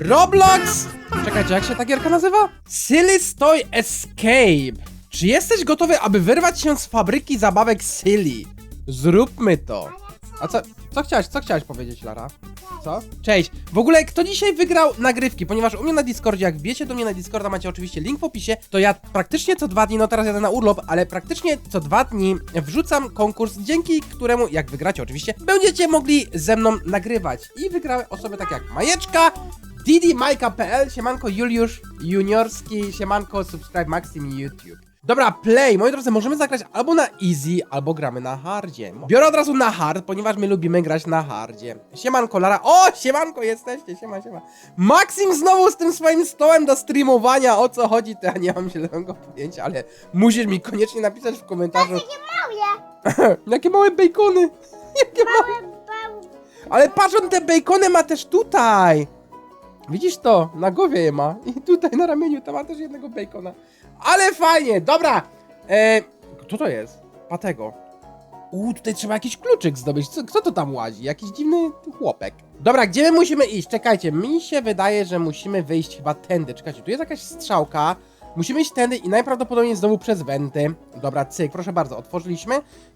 Roblox! Czekajcie, jak się ta gierka nazywa? Silly Toy Escape. Czy jesteś gotowy, aby wyrwać się z fabryki zabawek Silly? Zróbmy to. A co, co chciałaś, co chciałaś powiedzieć, Lara? Co? Cześć. W ogóle kto dzisiaj wygrał nagrywki? Ponieważ u mnie na Discordzie, jak wbijecie do mnie na Discorda, macie oczywiście link w opisie, to ja praktycznie co dwa dni, no teraz jadę na urlop, ale praktycznie co dwa dni wrzucam konkurs, dzięki któremu, jak wygracie oczywiście, będziecie mogli ze mną nagrywać. I wygrały osoby takie jak Majeczka, Didi Majka.pl, siemanko Juliusz Juniorski, siemanko Subscribe Maxim YouTube. Dobra, play. Moi drodzy, możemy zagrać albo na easy, albo gramy na hardzie. Biorę od razu na hard, ponieważ my lubimy grać na hardzie. Siemanko, Lara. O, siemanko jesteście, siema, siema. Maxim znowu z tym swoim stołem do streamowania. O co chodzi, to ja nie mam zielonego pojęcia, ale musisz mi koniecznie napisać w komentarzu. Małe, Jakie małe bacony. Jakie małe... małe. Ale patrz, on te bacony ma też tutaj. Widzisz to? Na głowie je ma. I tutaj na ramieniu to ma też jednego bacona. Ale fajnie, dobra. E, kto to jest? Patego. Uuu, tutaj trzeba jakiś kluczyk zdobyć. Co, kto to tam łazi? Jakiś dziwny chłopek. Dobra, gdzie my musimy iść? Czekajcie, mi się wydaje, że musimy wyjść chyba tędy. Czekajcie, tu jest jakaś strzałka. Musimy iść tędy i najprawdopodobniej znowu przez wenty. Dobra, cyk, proszę bardzo, otworzyliśmy.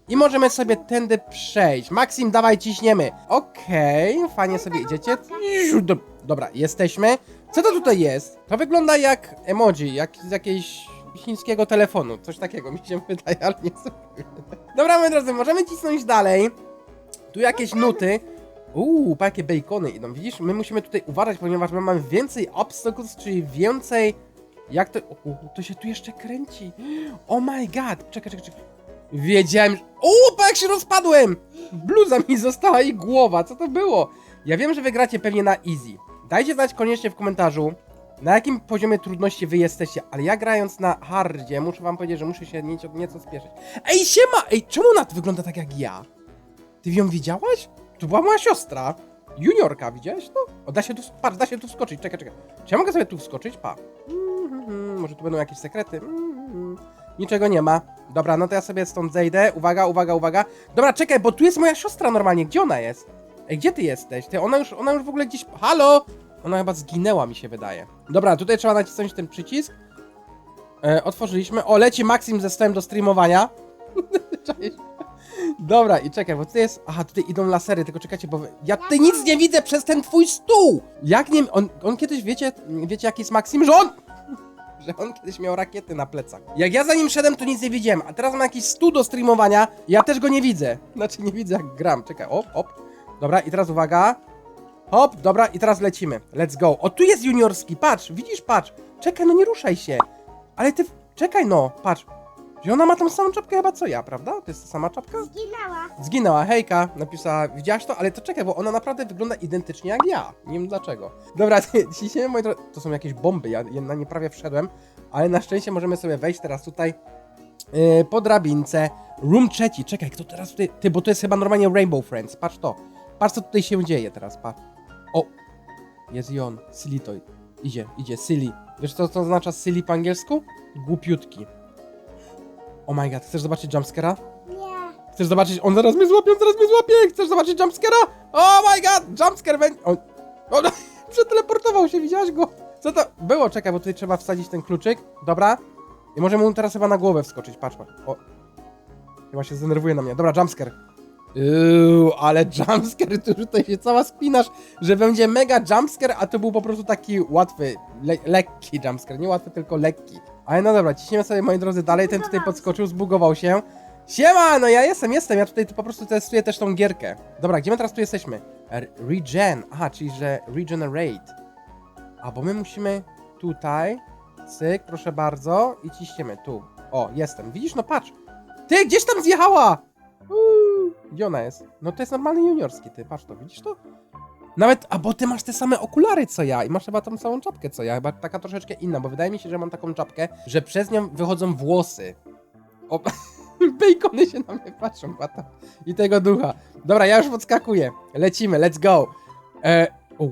I możemy sobie tędy przejść. Maksim, dawaj, ciśniemy. Okej, fajnie sobie idziecie. Do- Dobra, jesteśmy. Co to tutaj jest? To wygląda jak emoji, jak z jakiejś chińskiego telefonu. Coś takiego mi się wydaje, ale nie sobie. Dobra, moi drodzy, możemy cisnąć dalej. Tu jakieś nuty. Uuu, pa jakie bacony idą. Widzisz, my musimy tutaj uważać, ponieważ my mamy więcej obstacles, czyli więcej... Jak to... O, to się tu jeszcze kręci. Oh my god. Czekaj, czekaj, czekaj. Wiedziałem, że... Uuu, pa jak się rozpadłem! Bluza mi została i głowa. Co to było? Ja wiem, że wygracie pewnie na easy. Dajcie znać koniecznie w komentarzu, na jakim poziomie trudności wy jesteście, ale ja grając na hardzie, muszę wam powiedzieć, że muszę się nieco, nieco spieszyć. Ej, siema! Ej, czemu ona wygląda tak jak ja? Ty ją widziałaś? To była moja siostra. Juniorka, widziałeś to? O, da się tu, patrz, da się tu wskoczyć, czekaj, czekaj. Czy ja mogę sobie tu wskoczyć? Pa. Mhm, Może tu będą jakieś sekrety? Mhm. Niczego nie ma. Dobra, no to ja sobie stąd zejdę. Uwaga, uwaga, uwaga. Dobra, czekaj, bo tu jest moja siostra normalnie. Gdzie ona jest? Ej, gdzie ty jesteś? Ty, ona już, ona już w ogóle gdzieś... Halo? Ona chyba zginęła, mi się wydaje. Dobra, tutaj trzeba nacisnąć ten przycisk. E, otworzyliśmy. O, leci Maxim ze stołem do streamowania. Cześć. Dobra, i czekaj, bo tutaj jest... Aha, tutaj idą lasery, tylko czekajcie, bo ja tutaj nic nie widzę przez ten twój stół! Jak nie... On, on kiedyś, wiecie, wiecie jaki jest Maxim? Że on... Że on kiedyś miał rakiety na plecach. Jak ja za nim szedłem, to nic nie widziałem, a teraz mam jakiś stół do streamowania, ja też go nie widzę. Znaczy, nie widzę jak gram. Czekaj, op, op. Dobra, i teraz uwaga. Hop, dobra, i teraz lecimy. Let's go. O, tu jest juniorski, patrz, widzisz, patrz. Czekaj, no nie ruszaj się. Ale ty, czekaj no, patrz. Że ona ma tą samą czapkę chyba co ja, prawda? To jest ta sama czapka? Zginęła. Zginęła, hejka, napisała, widziałaś to? Ale to czekaj, bo ona naprawdę wygląda identycznie jak ja. Nie wiem dlaczego. Dobra, dzisiaj moi drodzy, to są jakieś bomby, ja na nie prawie wszedłem, ale na szczęście możemy sobie wejść teraz tutaj yy, po drabince. Room trzeci, czekaj, kto teraz tutaj, ty, bo to jest chyba normalnie Rainbow Friends, patrz to. Patrz co tutaj się dzieje teraz, patrz. O, jest i on, Silly Toy. Idzie, idzie, Silly. Wiesz co to oznacza Silly po angielsku? Głupiutki. Oh my god, chcesz zobaczyć jumpscare'a? Nie. Chcesz zobaczyć? On zaraz mnie złapie, on zaraz mnie złapie! Chcesz zobaczyć jumpscare'a? Oh my god! Jumpscare weń... On... on przeteleportował się, widziałaś go? Co to było? Czekaj, bo tutaj trzeba wsadzić ten kluczyk. Dobra. I możemy mu teraz chyba na głowę wskoczyć, patrz, patrz. O. Chyba się zdenerwuje na mnie. Dobra, jumpscare. Uuu, ale jumpscare, ty tutaj się cała spinasz, że będzie mega jumpscare, a to był po prostu taki łatwy, le lekki jumpscare. Nie łatwy, tylko lekki. Ale no dobra, ciśniemy sobie, moi drodzy, dalej. Ten tutaj podskoczył, zbugował się. Siema, no ja jestem, jestem, ja tutaj tu po prostu testuję też tą gierkę. Dobra, gdzie my teraz tu jesteśmy? Regen, aha, czyli że regenerate. A, bo my musimy tutaj, cyk, proszę bardzo, i ciśniemy tu. O, jestem, widzisz, no patrz. Ty, gdzieś tam zjechała! Uuu, gdzie ona jest? No to jest normalny juniorski, ty, patrz to, widzisz to? Nawet, a bo ty masz te same okulary co ja i masz chyba tą samą czapkę co ja, chyba taka troszeczkę inna, bo wydaje mi się, że mam taką czapkę, że przez nią wychodzą włosy. O, bejkony się na mnie patrzą, pata. I tego ducha. Dobra, ja już podskakuję. Lecimy, let's go. E, o.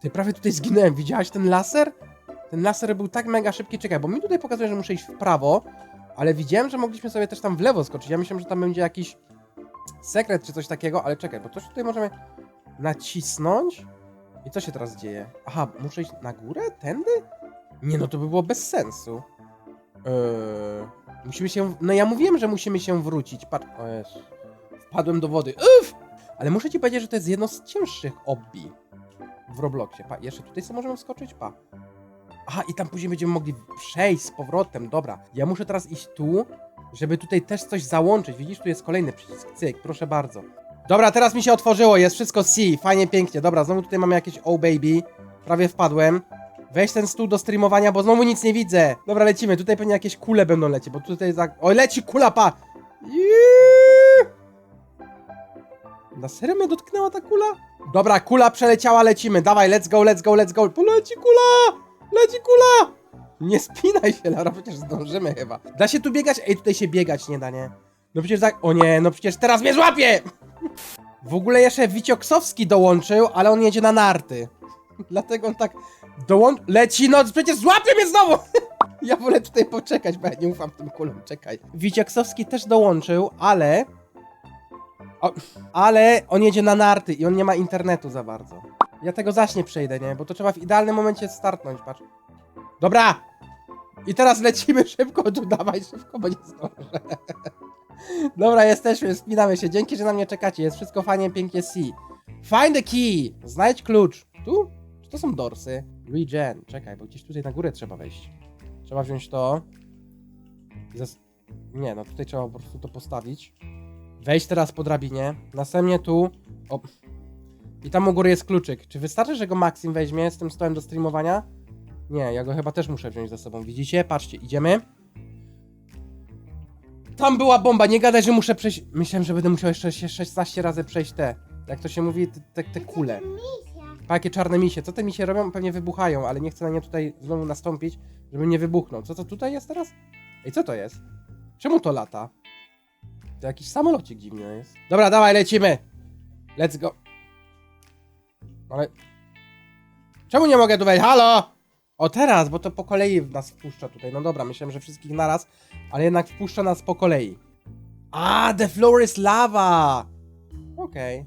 Ty prawie tutaj zginąłem, widziałaś ten laser? Ten laser był tak mega szybki, czekaj, bo mi tutaj pokazuje, że muszę iść w prawo, ale widziałem, że mogliśmy sobie też tam w lewo skoczyć. Ja myślałem, że tam będzie jakiś sekret czy coś takiego, ale czekaj, bo coś tutaj możemy nacisnąć I co się teraz dzieje? Aha, muszę iść na górę? Tędy? Nie, no to by było bez sensu. Eee, musimy się... No ja mówiłem, że musimy się wrócić. Patrz... O. Wpadłem do wody. Uff! Ale muszę ci powiedzieć, że to jest jedno z cięższych obbi w Robloxie. Pa, jeszcze tutaj sobie możemy wskoczyć? Pa. Aha, i tam później będziemy mogli przejść z powrotem. Dobra, ja muszę teraz iść tu, żeby tutaj też coś załączyć. Widzisz, tu jest kolejny przycisk. Cyk, proszę bardzo. Dobra, teraz mi się otworzyło, jest wszystko C, fajnie, pięknie. Dobra, znowu tutaj mamy jakieś oh baby. Prawie wpadłem. Weź ten stół do streamowania, bo znowu nic nie widzę. Dobra, lecimy. Tutaj pewnie jakieś kule będą lecieć, bo tutaj za... O, leci kula, pa! Na serio mnie dotknęła ta kula? Dobra, kula przeleciała, lecimy. Dawaj, let's go, let's go, let's go. Poleci kula! Leci kula! Nie spinaj się, Lara, przecież zdążymy chyba. Da się tu biegać? Ej, tutaj się biegać nie da, nie? No przecież tak... O nie, no przecież teraz mnie złapie! W ogóle jeszcze Wicioksowski dołączył, ale on jedzie na narty. Dlatego on tak dołącz... Leci, no przecież złapie mnie znowu! Ja wolę tutaj poczekać, bo ja nie ufam tym kulom, czekaj. Wicioksowski też dołączył, ale... O, ale on jedzie na narty i on nie ma internetu za bardzo. Ja tego zaś nie przejdę, nie? Bo to trzeba w idealnym momencie startnąć, patrz. Dobra! I teraz lecimy szybko, tu dawaj szybko, bo nie zdążę. Dobra, jesteśmy, spinamy się. Dzięki, że na mnie czekacie. Jest wszystko fajnie, pięknie C. Find the key! Znajdź klucz. Tu? Czy to są dorsy? Regen. Czekaj, bo gdzieś tutaj na górę trzeba wejść. Trzeba wziąć to. Zas... Nie, no tutaj trzeba po prostu to postawić. Wejść teraz po drabinie. Następnie tu. O. I tam u góry jest kluczyk. Czy wystarczy, że go Maxim weźmie z tym stołem do streamowania? Nie, ja go chyba też muszę wziąć ze sobą. Widzicie? Patrzcie, idziemy. Tam była bomba, nie gadaj, że muszę przejść. Myślałem, że będę musiał jeszcze się 16 razy przejść te. Jak to się mówi, te, te, te kule. Pa, jakie czarne misie. Co te misie robią? Pewnie wybuchają, ale nie chcę na nie tutaj znowu nastąpić, żeby nie wybuchnął. Co to tutaj jest teraz? Ej, co to jest? Czemu to lata? To jakiś samolocik dziwny jest. Dobra, dawaj, lecimy! Let's go. Ale... Czemu nie mogę tu wejść? Halo! O teraz, bo to po kolei nas wpuszcza tutaj. No dobra, myślałem, że wszystkich naraz, ale jednak wpuszcza nas po kolei. A, the floor is lava! Okej.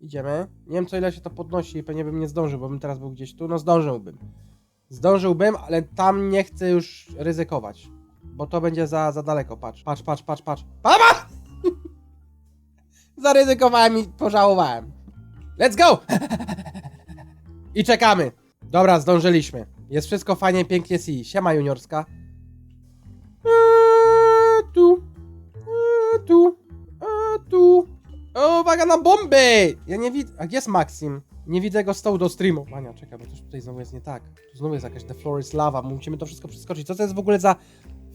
Idziemy. Nie wiem, co ile się to podnosi i pewnie bym nie zdążył, bo bym teraz był gdzieś tu. No zdążyłbym. Zdążyłbym, ale tam nie chcę już ryzykować. Bo to będzie za, za daleko. Patrz, patrz, patrz, patrz, patrz. Papa! Zaryzykowałem i pożałowałem. Let's go! I czekamy. Dobra, zdążyliśmy. Jest wszystko fajnie, pięknie, si. Siema juniorska. Eee, tu. Eee, tu. Eee, tu. O, uwaga na bomby! Ja nie widzę. A gdzie jest Maxim? Nie widzę go stołu do streamu. Mania, czekaj, bo coś tutaj znowu jest nie tak. Tu znowu jest jakaś The Floor is Lava. Musimy to wszystko przeskoczyć. Co to jest w ogóle za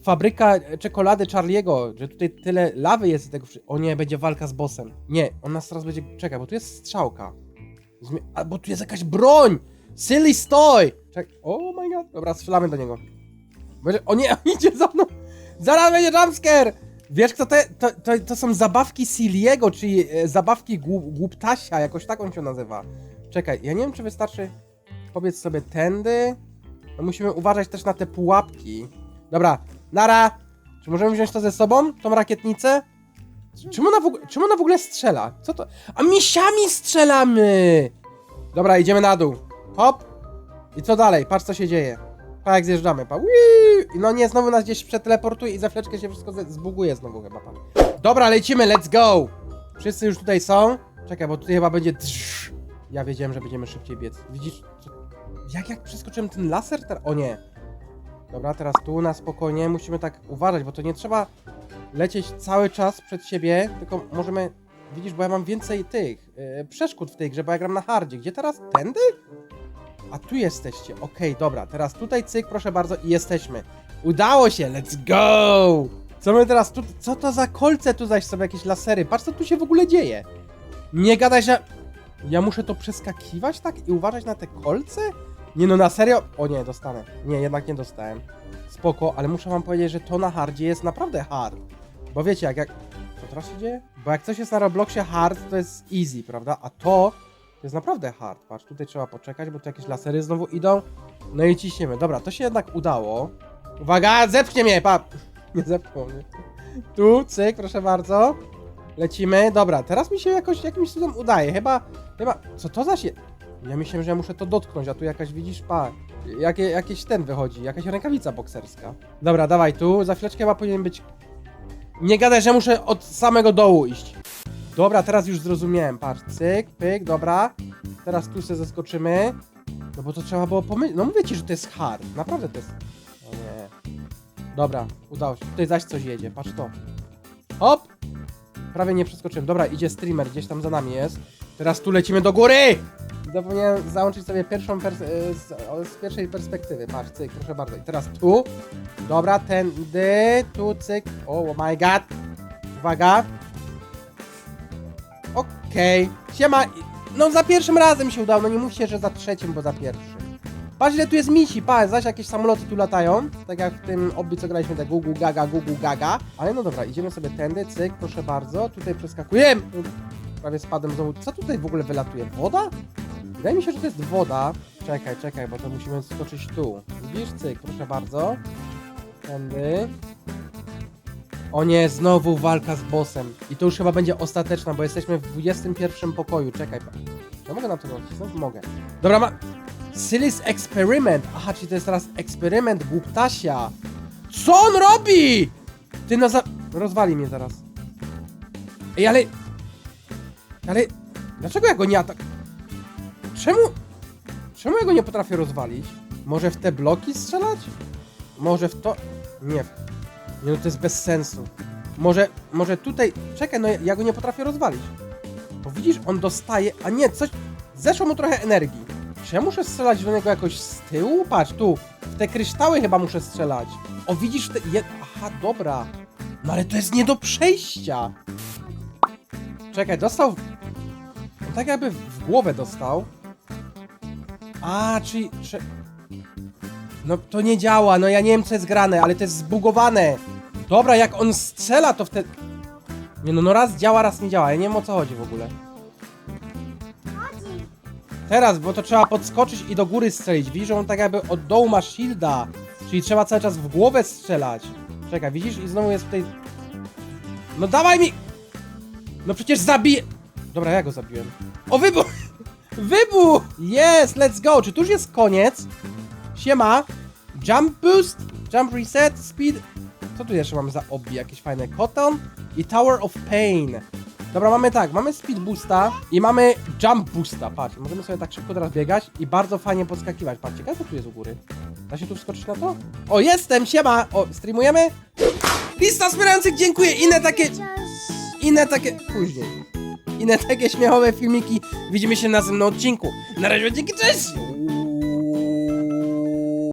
fabryka e, czekolady Charlie'ego? Że tutaj tyle lawy jest i tego O nie, będzie walka z bossem. Nie, on nas teraz będzie. Czekaj, bo tu jest strzałka. Zmie... A, bo tu jest jakaś broń! Silly stoj! Czek. Oh my god. Dobra, strzelamy do niego. Będzie... O nie, on idzie za mną! Zaraz będzie jumpscare! Wiesz kto te, to, to, to są zabawki Siliego, czyli e, zabawki głup, głuptasia, jakoś tak on się nazywa. Czekaj, ja nie wiem czy wystarczy powiedz sobie tędy. No musimy uważać też na te pułapki. Dobra, nara! Czy możemy wziąć to ze sobą, tą rakietnicę? Czemu ona w ona w ogóle strzela? Co to? A misiami strzelamy! Dobra, idziemy na dół. Hop! I co dalej? Patrz co się dzieje. Pa jak zjeżdżamy, pa. Wii! No nie, znowu nas gdzieś przeteleportuje i za chwileczkę się wszystko zbuguje znowu chyba, pa. Dobra, lecimy, let's go! Wszyscy już tutaj są. Czekaj, bo tutaj chyba będzie... Ja wiedziałem, że będziemy szybciej biec. Widzisz? Jak, jak przeskoczyłem ten laser teraz? O nie. Dobra, teraz tu na spokojnie. Musimy tak uważać, bo to nie trzeba lecieć cały czas przed siebie, tylko możemy... Widzisz, bo ja mam więcej tych yy, przeszkód w tej grze, bo ja gram na hardzie. Gdzie teraz? Tędy? A tu jesteście. Okej, dobra. Teraz tutaj cyk, proszę bardzo, i jesteśmy. Udało się, let's go! Co my teraz tu... Co to za kolce tu zaś są jakieś lasery? Patrz, co tu się w ogóle dzieje. Nie gadaj, że... Ja muszę to przeskakiwać tak i uważać na te kolce? Nie no, na serio? O nie, dostanę. Nie, jednak nie dostałem. Spoko, ale muszę wam powiedzieć, że to na hardzie jest naprawdę hard. Bo wiecie, jak... jak... Co teraz się dzieje? Bo jak coś jest na Robloxie hard, to jest easy, prawda? A to... Jest naprawdę hard. Patrz, tutaj trzeba poczekać, bo tu jakieś lasery znowu idą. No i ciśniemy. Dobra, to się jednak udało. Uwaga, zepchnie mnie, pa! Nie zepchnął mnie. Tu, cyk, proszę bardzo. Lecimy. Dobra, teraz mi się jakoś jakimś cudem udaje. Chyba, chyba... Co to za się... Ja myślałem, że ja muszę to dotknąć, a tu jakaś, widzisz, pa, jakie, jakiś ten wychodzi, jakaś rękawica bokserska. Dobra, dawaj tu, za chwileczkę chyba powinien być... Nie gadaj, że muszę od samego dołu iść. Dobra, teraz już zrozumiałem, patrz, cyk, pyk, dobra. Teraz tu sobie zeskoczymy. No bo to trzeba było pomyśleć, no mówię ci, że to jest hard, naprawdę to jest... O nie. Dobra, udało się, tutaj zaś coś jedzie, patrz to. Hop! Prawie nie przeskoczyłem. Dobra, idzie streamer, gdzieś tam za nami jest. Teraz tu lecimy do góry! Zapomniałem załączyć sobie pierwszą y, z, z pierwszej perspektywy. Patrz, cyk, proszę bardzo. I teraz tu. Dobra, tędy, tu, cyk. Oh my god. Uwaga. Okej. Siema. No za pierwszym razem się udało, no nie mówcie, że za trzecim, bo za pierwszym. Patrz ile tu jest misi, patrz, zaś jakieś samoloty tu latają, tak jak w tym obby, co graliśmy, te gugu gaga, gugu gaga. Ale no dobra, idziemy sobie tędy, cyk, proszę bardzo, tutaj przeskakujemy. Prawie spadłem znowu. Co tutaj w ogóle wylatuje? Woda? Wydaje mi się, że to jest woda. Czekaj, czekaj, bo to musimy skoczyć tu. Widzisz, cyk, proszę bardzo. Tędy. O nie, znowu walka z bossem. I to już chyba będzie ostateczna, bo jesteśmy w 21 pokoju. Czekaj. pa- ja mogę na to nacisnąć? Mogę. Dobra, ma... Silly's Experiment. Aha, czyli to jest teraz eksperyment głuptasia. Co on robi? Ty no za... Rozwali mnie zaraz. Ej, ale... Ale... Dlaczego ja go nie atak... Czemu... Czemu ja go nie potrafię rozwalić? Może w te bloki strzelać? Może w to... Nie. Nie no, to jest bez sensu. Może... Może tutaj... Czekaj, no ja- go nie potrafię rozwalić. Bo widzisz, on dostaje... A nie, coś... Zeszło mu trochę energii. Czy ja muszę strzelać do niego jakoś z tyłu? Patrz, tu. W te kryształy chyba muszę strzelać. O, widzisz te... Je... Aha, dobra. No ale to jest nie do przejścia. Czekaj, dostał... On tak jakby w głowę dostał. A, czyli... Czy... No to nie działa, no ja nie wiem co jest grane, ale to jest zbugowane. Dobra, jak on strzela to wtedy... Nie no, no raz działa, raz nie działa, ja nie wiem o co chodzi w ogóle. Chodzi. Teraz, bo to trzeba podskoczyć i do góry strzelić. Widzisz, że on tak jakby od dołu ma shielda. Czyli trzeba cały czas w głowę strzelać. Czekaj, widzisz? I znowu jest tutaj... No dawaj mi! No przecież zabiję... Dobra, ja go zabiłem. O, wybuch! Wybuch! Yes, let's go! Czy tu już jest koniec? Siema! Jump boost, jump reset, speed... Co tu jeszcze mamy za obbi? Jakieś fajne cotton i Tower of Pain. Dobra, mamy tak, mamy speed boosta i mamy jump boosta, patrz, możemy sobie tak szybko teraz biegać i bardzo fajnie podskakiwać, patrzcie, co tu jest u góry? Da się tu wskoczyć na to? O, jestem, siema! O, streamujemy? Lista wspierających, dziękuję! Inne takie, inne takie, później. Inne takie śmiałowe filmiki widzimy się na następnym odcinku. Na razie, dzięki, cześć!